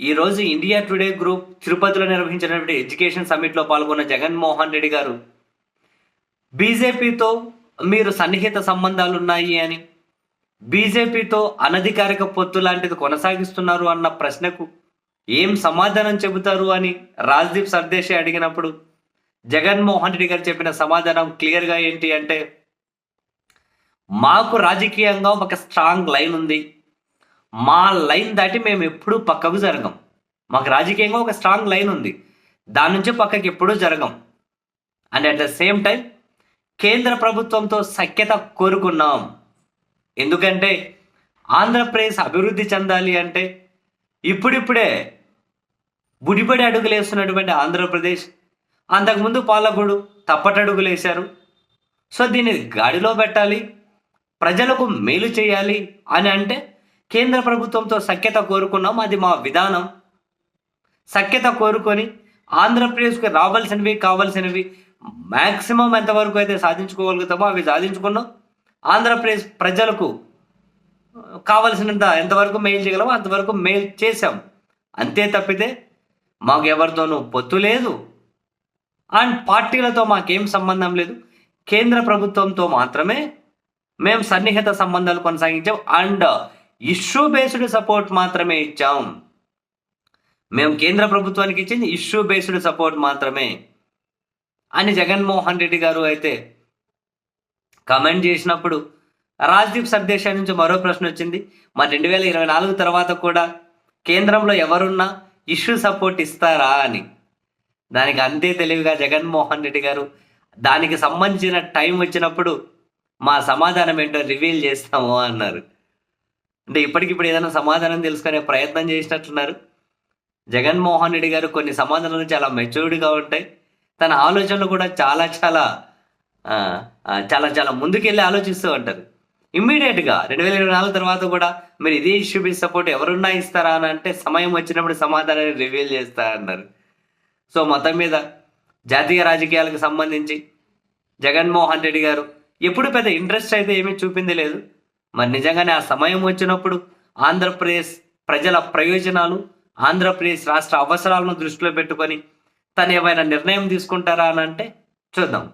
ఈరోజు India today group తిరుపతిలో నిర్వహించినటువంటి ఎడ్యుకేషన్ సమ్మిట్లో పాల్గొన్న జగన్మోహన్ రెడ్డి గారు బీజేపీతో మీరు సన్నిహిత సంబంధాలు ఉన్నాయి అని బీజేపీతో అనధికారిక పొత్తు లాంటిది కొనసాగిస్తున్నారు అన్న ప్రశ్నకు ఏం సమాధానం చెబుతారు అని రాజ్దీప్ సర్దేశి అడిగినప్పుడు జగన్మోహన్ రెడ్డి గారు చెప్పిన సమాధానం క్లియర్గా ఏంటి అంటే మాకు రాజకీయంగా ఒక స్ట్రాంగ్ లైన్ ఉంది. మా లైన్ దాటి మేము ఎప్పుడూ పక్కకు జరగం. మాకు రాజకీయంగా ఒక స్ట్రాంగ్ లైన్ ఉంది. దాని నుంచి పక్కకి ఎప్పుడూ జరగం. And at the same time కేంద్ర ప్రభుత్వంతో సఖ్యత కోరుకున్నాం. ఎందుకంటే ఆంధ్రప్రదేశ్ అభివృద్ధి చెందాలి అంటే ఇప్పుడిప్పుడే బుడిబడి అడుగులు వేస్తున్నటువంటి ఆంధ్రప్రదేశ్ అంతకుముందు పాలకుడు తప్పటడుగులు వేశారు సో దీన్ని గాడిలో పెట్టాలి ప్రజలకు మేలు చేయాలి అని అంటే కేంద్ర ప్రభుత్వంతో సఖ్యత కోరుకున్నాం. అది మా విధానం. సఖ్యత కోరుకొని ఆంధ్రప్రదేశ్కి రావాల్సినవి కావాల్సినవి మ్యాక్సిమం ఎంతవరకు అయితే సాధించుకోగలుగుతామో అవి సాధించుకున్నాం. ఆంధ్రప్రదేశ్ ప్రజలకు కావలసినంత ఎంతవరకు మెయిల్ చేయగలమో అంతవరకు మెయిల్ చేశాం. అంతే తప్పితే మాకు ఎవరితోనూ పొత్తు లేదు. అండ్ పార్టీలతో మాకేం సంబంధం లేదు. కేంద్ర ప్రభుత్వంతో మాత్రమే మేము సన్నిహిత సంబంధాలు కొనసాగించాం. అండ్ ఇష్యూ బేస్డ్ సపోర్ట్ మాత్రమే ఇచ్చాం. మేము కేంద్ర ప్రభుత్వానికి ఇచ్చింది ఇష్యూ బేస్డ్ సపోర్ట్ మాత్రమే. అని జగన్మోహన్ రెడ్డి గారు అయితే కమెంట్ చేసినప్పుడు రాజ్దీప్ సర్దేశా నుంచి మరో ప్రశ్న వచ్చింది. మరి రెండు వేల ఇరవై నాలుగు తర్వాత కూడా కేంద్రంలో ఎవరున్నా ఇష్యూ సపోర్ట్ ఇస్తారా అని. దానికి అంతే తెలివిగా జగన్మోహన్ రెడ్డి గారు దానికి సంబంధించిన టైం వచ్చినప్పుడు మా సమాధానం ఏంటో రివీల్ చేస్తాము అన్నారు. అంటే ఇప్పటికిప్పుడు ఏదైనా సమాధానం తెలుసుకునే ప్రయత్నం చేసినట్లున్నారు జగన్మోహన్ రెడ్డి గారు కొన్ని సమాధానాలు చాలా మెచ్యూర్డ్గా ఉంటాయి. తన ఆలోచనలు కూడా చాలా చాలా చాలా చాలా ముందుకెళ్ళి ఆలోచిస్తూ ఉంటారు. ఇమ్మీడియట్గా రెండు వేల ఇరవై నాలుగు తర్వాత కూడా మీరు ఇదే ఇష్యూ మీద సపోర్ట్ ఎవరున్నా ఇస్తారా అని అంటే సమయం వచ్చినప్పుడు సమాధానాన్ని రివీల్ చేస్తారన్నారు సో మొత్తం మీద జాతీయ రాజకీయాలకు సంబంధించి జగన్మోహన్ రెడ్డి గారు ఎప్పుడు పెద్ద ఇంట్రెస్ట్ అయితే ఏమీ చూపింది లేదు. మరి నిజంగానే ఆ సమయం వచ్చినప్పుడు ఆంధ్రప్రదేశ్ ప్రజల ప్రయోజనాలు ఆంధ్రప్రదేశ్ రాష్ట్ర అవసరాలను దృష్టిలో పెట్టుకొని తను ఏమైనా నిర్ణయం తీసుకుంటారా అని అంటే చూద్దాం.